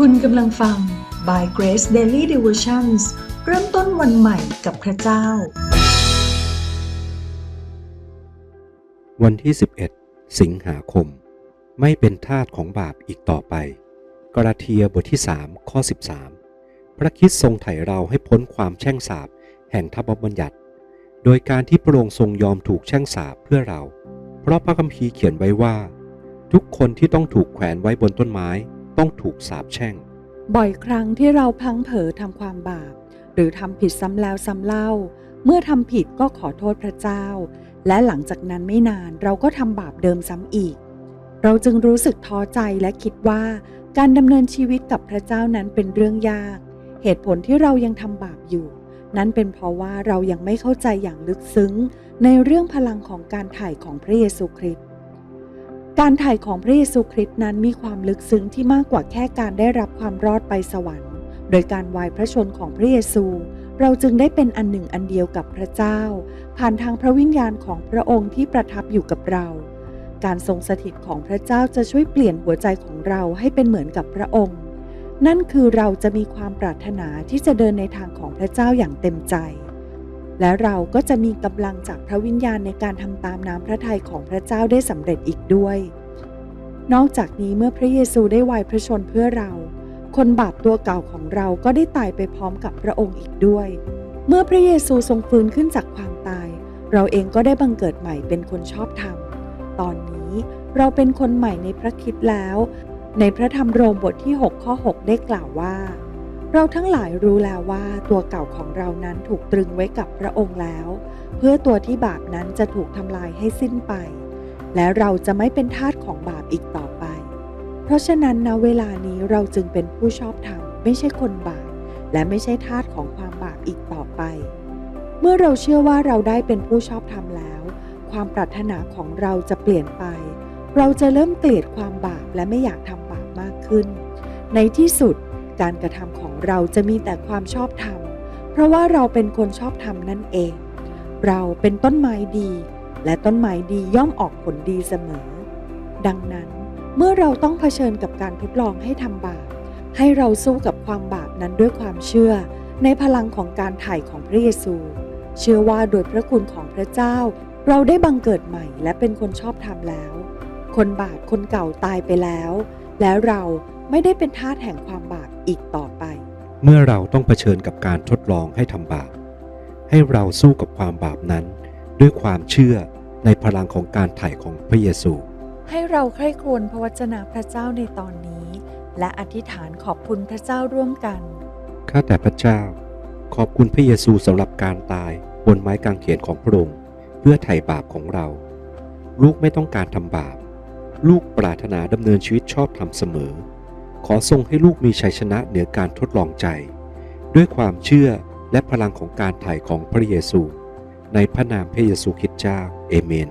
คุณกำลังฟัง By Grace Daily Devotions เริ่มต้นวันใหม่กับพระเจ้า วันที่ 11 สิงหาคม ไม่เป็นทาสของบาปอีกต่อไป กราเทียบทที่ 3 ข้อ 13 พระคิดทรงไถ่เราให้พ้นความแช่งสาปแห่งทัพบัญญัติ โดยการที่พระองค์ทรงยอมถูกแช่งสาปเพื่อเรา เพราะพระคัมภีร์เขียนไว้ว่า ทุกคนที่ต้องถูกแขวนไว้บนต้นไม้ ต้องถูกสาปแช่ง บ่อยครั้งที่เราพังเผลอทำความบาป หรือทำผิดซ้ำแล้วซ้ำเล่า เมื่อทำผิดก็ขอโทษพระเจ้า และหลังจากนั้นไม่นานเราก็ทำบาปเดิมซ้ำอีก เราจึงรู้สึกท้อใจและคิดว่าการดำเนินชีวิตกับพระเจ้านั้นเป็นเรื่องยาก เหตุผลที่เรายังทำบาปอยู่ นั้นเป็นเพราะว่าเรายังไม่เข้าใจอย่างลึกซึ้ง ในเรื่องพลังของการถ่ายของพระเยซูคริสต์ การถ่ายของพระเยซูคริสต์นั้นมีความลึกซึ้งที่มากกว่าแค่การได้รับความรอดไปสวรรค์ โดยการวายพระชนของพระเยซู เราจึงได้เป็นอันหนึ่งอันเดียวกับพระเจ้า ผ่านทางพระวิญญาณของพระองค์ที่ประทับอยู่กับเรา การทรงสถิตของพระเจ้าจะช่วยเปลี่ยนหัวใจของเราให้เป็นเหมือนกับพระองค์ นั่นคือเราจะมีความปรารถนาที่จะเดินในทางของพระเจ้าอย่างเต็มใจ และเราก็จะมีกำลังจากพระวิญญาณในการทำตามน้ำพระทัยของพระเจ้าได้สำเร็จอีกด้วย นอกจากนี้เมื่อพระเยซูได้วายพระชนเพื่อเรา คนบาปตัวเก่าของเราก็ได้ตายไปพร้อมกับพระองค์อีกด้วย เมื่อพระเยซูทรงฟื้นขึ้นจากความตาย เราเองก็ได้บังเกิดใหม่เป็นคนชอบธรรม ตอนนี้เราเป็นคนใหม่ในพระคิดแล้ว ในพระธรรมโรมบทที่ 6 ข้อ 6 ได้กล่าวว่า เราทั้งหลายรู้แล้วว่าตัวเก่าของเรานั้นถูกตรึงไว้กับพระองค์แล้ว เพื่อตัวที่บาปนั้นจะถูกทำลายให้สิ้นไป และเราจะไม่เป็นทาสของบาปอีกต่อไป เพราะฉะนั้นณเวลานี้เราจึงเป็นผู้ชอบธรรมไม่ใช่คนบาปและไม่ใช่ทาสของความบาปอีกต่อไป เมื่อเราเชื่อว่าเราได้เป็นผู้ชอบธรรมแล้ว ความปรารถนาของเราจะเปลี่ยนไป เราจะเริ่มเกลียดความบาปและไม่อยากทำบาปมากขึ้น ในที่สุด การกระทำของเราจะมีแต่ความชอบธรรม เพราะว่าเราเป็นคนชอบธรรมนั่นเอง เราเป็นต้นไม้ดี และต้นไม้ดีย่อมออกผลดีเสมอ ดังนั้นเมื่อเราต้องเผชิญกับการทดลองให้ทำบาป ให้เราสู้กับความบาปนั้นด้วยความเชื่อ ในพลังของการไถ่ของพระเยซู เชื่อว่าโดยพระคุณของพระเจ้า เราได้บังเกิดใหม่และเป็นคนชอบธรรมแล้ว คนบาปคนเก่าตายไปแล้ว แล้วเราไม่ได้เป็นทาสแห่งความบาปอีกต่อไป เมื่อเราต้องเผชิญกับการทดลองให้ทำบาป ให้เราสู้กับความบาปนั้น ด้วยความเชื่อในพลังของการไถ่ของพระเยซู ให้เราใคร่ครวญพระวจนะพระเจ้าในตอนนี้ และอธิษฐานขอบคุณพระเจ้าร่วมกัน ข้าแต่พระเจ้า ขอบคุณพระเยซูสำหรับการตายบนไม้กางเขนของพระองค์เพื่อไถ่บาปของเรา ลูกไม่ต้องการทำบาป ลูกปรารถนาดำเนินชีวิตชอบธรรมเสมอ ขอทรงให้ลูกมีชัยชนะเหนือการทดลองใจ ด้วยความเชื่อและพลังของการไถ่ของพระเยซู ในพระนามพระเยซูคริสต์เจ้า เอเมน